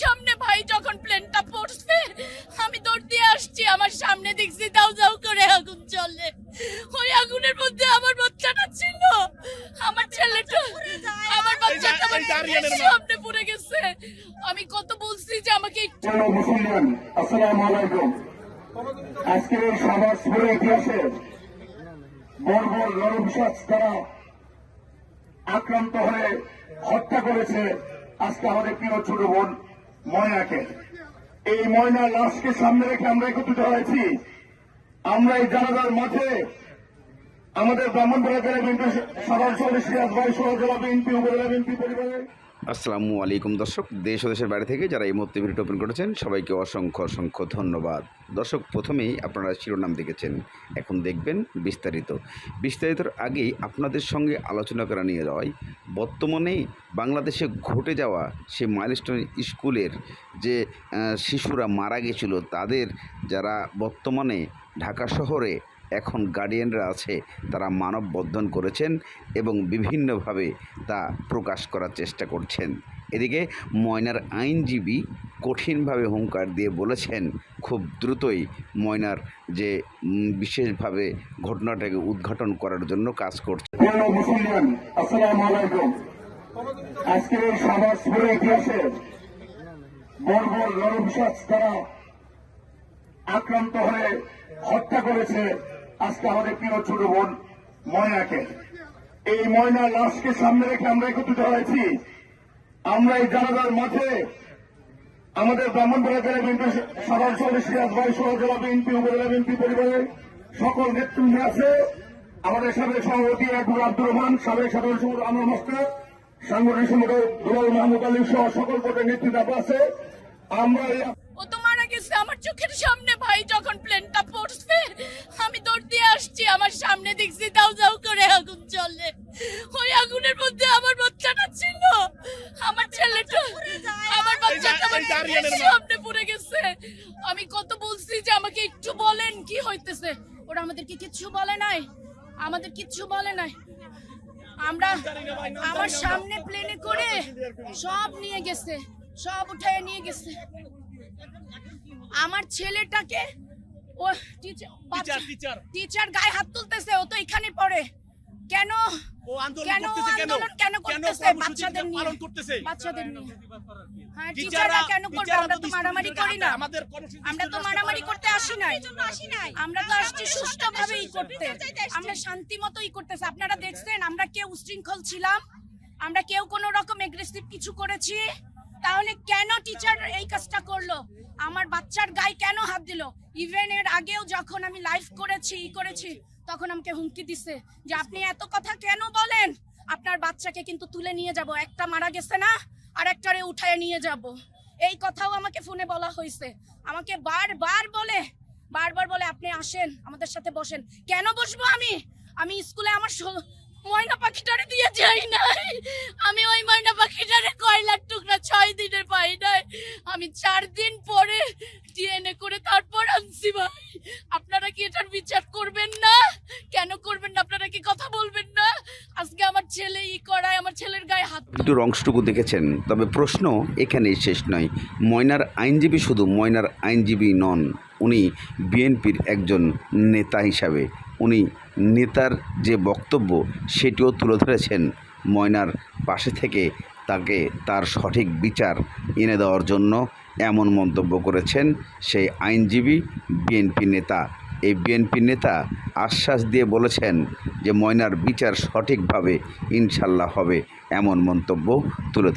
সামনে ভাই যখন প্লেনটা পড়ছে আমি দৌড় দিয়ে আসছি আমার সামনে দেখছি দাও দাও করে আগুন চলে ওই আগুনের মধ্যে আমার বাচ্চাটা ছিল। আমার ছেলেটা আমার বাচ্চাটা আমার সামনে পড়ে গেছে। আমি কত বলছি যে আমাকে একটু মুসলমান? আসসালামু আলাইকুম। আজকের এই সমাজপুর ইতিহাসে বর্বর নরবিশ্বাস দ্বারা আক্রান্ত হয়ে হত্যা করেছে আজকে আমাদের প্রিয় ছোট বোন ময়নাকে। এই ময়না লাশকে সামনে রেখে আমরা একত্রিত হয়েছি। আমরা এই জানাজার মাঠে আমাদের ব্রাহ্মণ জেলা বিএনপি সাধারণ সভাপতি সিরাজ ভাই সহ জেলা বিএনপি, উপজেলা বিএনপি পরিবারের আসসালামু আলাইকুম দর্শক, দেশ ও দেশের বাইরে থেকে যারা এই মুহূর্তে ভিডিও ওপেন করেছেন, সবাইকে অসংখ্য অসংখ্য ধন্যবাদ। দর্শক, প্রথমেই আপনারা শিরোনাম দেখেছেন, এখন দেখবেন বিস্তারিত। বিস্তারিতর আগেই আপনাদের সঙ্গে আলোচনা করা নিয়ে যাওয়ায় বর্তমানে বাংলাদেশে ঘটে যাওয়া সে মাইলস্টোন স্কুলের যে শিশুরা মারা গেছিল, তাদের যারা বর্তমানে ঢাকা শহরে এখন গার্ডিয়ানরা আছে, তারা মানববন্ধন করেছেন এবং বিভিন্নভাবে তা প্রকাশ করার চেষ্টা করছেন। এদিকে ময়নার আইনজীবী কঠিনভাবে হুঙ্কার দিয়ে বলেছেন, খুব দ্রুতই ময়নার যে বিশেষভাবে ঘটনাটাকে উদ্ঘাটন করার জন্য কাজ করছে। আক্রান্ত হয়ে হত্যা করেছে আজকে আমাদের প্রিয় ছোট বোন ময়নাকে। এই ময়নার লাশকে সামনে রেখে আমরা একত্রিত হয়েছি। আমরা এই জানাজার মাঠে আমাদের ব্রাহ্মণবাড়া জেলা বিএনপি সাধারণ সভাপতি সিরাজ ভাই সহ জেলা বিএনপি, উপজেলা বিএনপি পরিবারের সকল নেতৃবৃন্দ আছে। আমাদের সাবেক সভাপতি অ্যাডভোকেট আব্দুর রহমান, সাবেক সাধারণ সম্পাদক আনোয়ার মাস্টার, সাংগঠনিক সম্পাদক দুলাল মাহমুদ আলী সহ সকল পদের নেতৃত্ব আছে। আমরা এই ও তো মারা গেছে আমার চোখের সামনে ভাই যখন প্লেনটা পড়ছে আমি দৌড় দিয়ে আসছি আমার সামনে দেখছি দাও দাও করে আগুন জ্বলে। ওই আগুনের মধ্যে আমার বাচ্চাটা ছিল। আমার ছেলেটা আমার বাচ্চাটা আমার সামনে পড়ে গেছে। আমি কত বলছি যে আমাকে একটু বলেন কি হইতেছে। ওরা আমাদেরকে কিচ্ছু বলে নাই। আমাদের কিচ্ছু বলে নাই। আমরা আমার সামনে প্লেনে করে সব নিয়ে গেছে। সব উঠায় নিয়ে গেছে। আমার ছেলেটাকে ও টিচার টিচার গায়ে হাত তুলতেছে ও তো এখানে পড়ে। কেন ও আন্দোলন কেন করতেছে কেন? কেন কেন করতেছে বাচ্চাদের নিয়ে? পালন করতেছে? বাচ্চাদের নিয়ে। হ্যাঁ টিচাররা কেন করবে? আমরা তো মারামারি করি না। আমাদের আমরা তো মারামারি করতে আসি নাই। আমরা তো আসছি সুষ্ঠুভাবে ই করতে। আমরা শান্তি মতো ই করতেছি। আপনারা দেখছেন আমরা কেউ উশৃঙ্খল ছিলাম। আমরা কেউ কোনো রকম এগ্রেসিভ কিছু করেছি। তাহলে কেন টিচার এই কাজটা করল? আমার বাচ্চার গায়ে কেন হাত দিল? ইভেন এর আগেও যখন আমি লাইভ করেছি, ই করেছি, তখন আমাকে হুমকি দিছে যে, আপনি এত কথা কেন বলেন? আপনার বাচ্চাকে কিন্তু তুলে নিয়ে যাব। একটা মারা গেছে না, আর একটারে উঠায় নিয়ে যাব। এই কথাও আমাকে ফোনে বলা হয়েছে। আমাকে বারবার বলে বারবার বলে, আপনি আসেন, আমাদের সাথে বসেন। কেন বসবো আমি? আমি স্কুলে আমার ময়না পাখিটারে দিয়ে যাই নাই। আমি ওই ময়না পাখিটারে টুকরা ছয় দিনের পাই নাই আমি চার দিন পরে ডিএনএ করে তারপর আনছি ভাই। আপনারা কি এটার বিচার করবেন না? কেন করবেন না? আপনারা কি কথা বলবেন না? আজকে আমার ছেলে ই করায়, আমার ছেলের গায়ে হাত ভিডিওর অংশটুকু দেখেছেন, তবে প্রশ্ন এখানেই শেষ নয়। ময়নার আইনজীবী শুধু ময়নার আইনজীবী নন, উনি বিএনপির একজন নেতা হিসাবে। উনি নেতার যে বক্তব্য, সেটিও তুলে ধরেছেন ময়নার পাশে থেকে তাকে তার সঠিক বিচার এনে দেওয়ার জন্য এমন মন্তব্য করেছেন সেই আইনজীবী বিএনপি নেতা। এই বিএনপি নেতা আশ্বাস দিয়ে বলেছেন যে ময়নার বিচার সঠিকভাবে ইনশাল্লাহ হবে এমন মন্তব্য তুলে